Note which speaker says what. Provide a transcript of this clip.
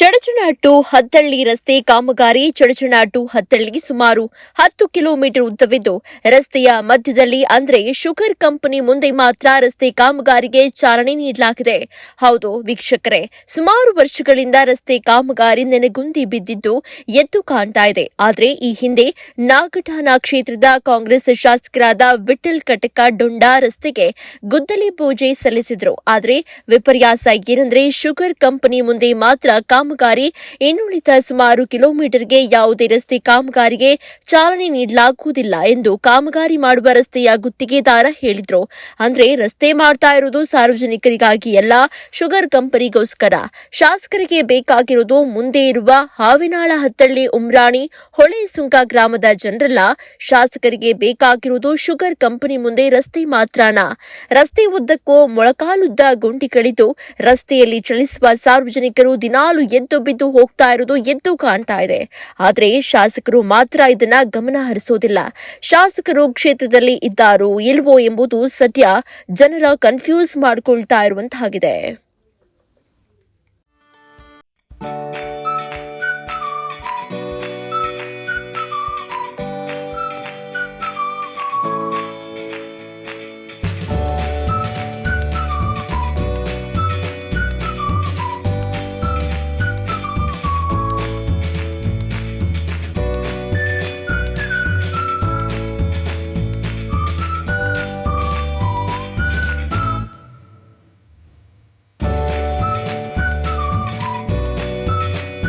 Speaker 1: చెడు ಚಡಚಣ ಹತ್ತಳ್ಳಿ ರಸ್ತೆ ಕಾಮಗಾರಿ ಚಡಚಣ ಹತ್ತಳ್ಳಿ ಸುಮಾರು ಹತ್ತು ಕಿಲೋಮೀಟರ್ ಉದ್ದವಿದ್ದು, ರಸ್ತೆಯ ಮಧ್ಯದಲ್ಲಿ ಅಂದ್ರೆ ಶುಗರ್ ಕಂಪನಿ ಮುಂದೆ ಮಾತ್ರ ರಸ್ತೆ ಕಾಮಗಾರಿಗೆ ಚಾಲನೆ ನೀಡಲಾಗಿದೆ. ಹೌದು ವೀಕ್ಷಕರೇ, ಸುಮಾರು ವರ್ಷಗಳಿಂದ ರಸ್ತೆ ಕಾಮಗಾರಿ ನೆನೆಗುಂದಿ ಬಿದ್ದಿದ್ದು ಎದ್ದು ಕಾಣ್ತಾ ಇದೆ. ಆದ್ರೆ ಈ ಹಿಂದೆ ನಾಗಠಾಣ ಕ್ಷೇತ್ರದ ಕಾಂಗ್ರೆಸ್ ಶಾಸಕರಾದ ವಿಠಲ್ ಕಟಕ ಡೊಂಡ ರಸ್ತೆಗೆ ಗುದ್ದಲಿ ಪೂಜೆ ಸಲ್ಲಿಸಿದ್ರು. ಆದರೆ ವಿಪರ್ಯಾಸ ಏನಂದ್ರೆ ಶುಗರ್ ಕಂಪನಿ ಮುಂದೆ ಮಾತ್ರ ಕಾಮಗಾರಿ ಇನ್ನುಳಿದ ಸುಮಾರು ಕಿಲೋಮೀಟರ್ಗೆ ಯಾವುದೇ ರಸ್ತೆ ಕಾಮಗಾರಿಗೆ ಚಾಲನೆ ನೀಡಲಾಗುವುದಿಲ್ಲ ಎಂದು ಕಾಮಗಾರಿ ಮಾಡುವ ರಸ್ತೆಯ ಗುತ್ತಿಗೆದಾರ ಹೇಳಿದ್ರು. ಅಂದ್ರೆ ರಸ್ತೆ ಮಾಡ್ತಾ ಇರುವುದು ಸಾರ್ವಜನಿಕರಿಗಾಗಿ ಅಲ್ಲ, ಶುಗರ್ ಕಂಪನಿಗೋಸ್ಕರ. ಶಾಸಕರಿಗೆ ಬೇಕಾಗಿರುವುದು ಮುಂದೆ ಇರುವ ಹಾವಿನಾಳ ಹತ್ತಳ್ಳಿ ಉಮ್ರಾಣಿ ಹೊಳೆ ಸುಂಕ ಗ್ರಾಮದ ಜನರಲ್ಲ, ಶಾಸಕರಿಗೆ ಬೇಕಾಗಿರುವುದು ಶುಗರ್ ಕಂಪನಿ ಮುಂದೆ ರಸ್ತೆ ಮಾತ್ರನ. ರಸ್ತೆ ಉದ್ದಕ್ಕೂ ಮೊಳಕಾಲುದ್ದ ಗುಂಡಿ ಕಡಿದು ರಸ್ತೆಯಲ್ಲಿ ಚಲಿಸುವ ಸಾರ್ವಜನಿಕರು ದಿನಾಲು ಎದ್ದು ಬಿದ್ದು ಹೋಗ್ತಾ ಇರೋದು ಎದ್ದು ಕಾಣ್ತಾ ಇದೆ. ಆದರೆ ಶಾಸಕರು ಮಾತ್ರ ಇದನ್ನ ಗಮನ ಹರಿಸೋದಿಲ್ಲ. ಶಾಸಕರು ಕ್ಷೇತ್ರದಲ್ಲಿ ಇದ್ದಾರೋ ಇಲ್ವೋ ಎಂಬುದು ಸದ್ಯ ಜನರ ಕನ್ಫ್ಯೂಸ್ ಮಾಡಿಕೊಳ್ತಾ ಇರುವಂತಾಗಿದೆ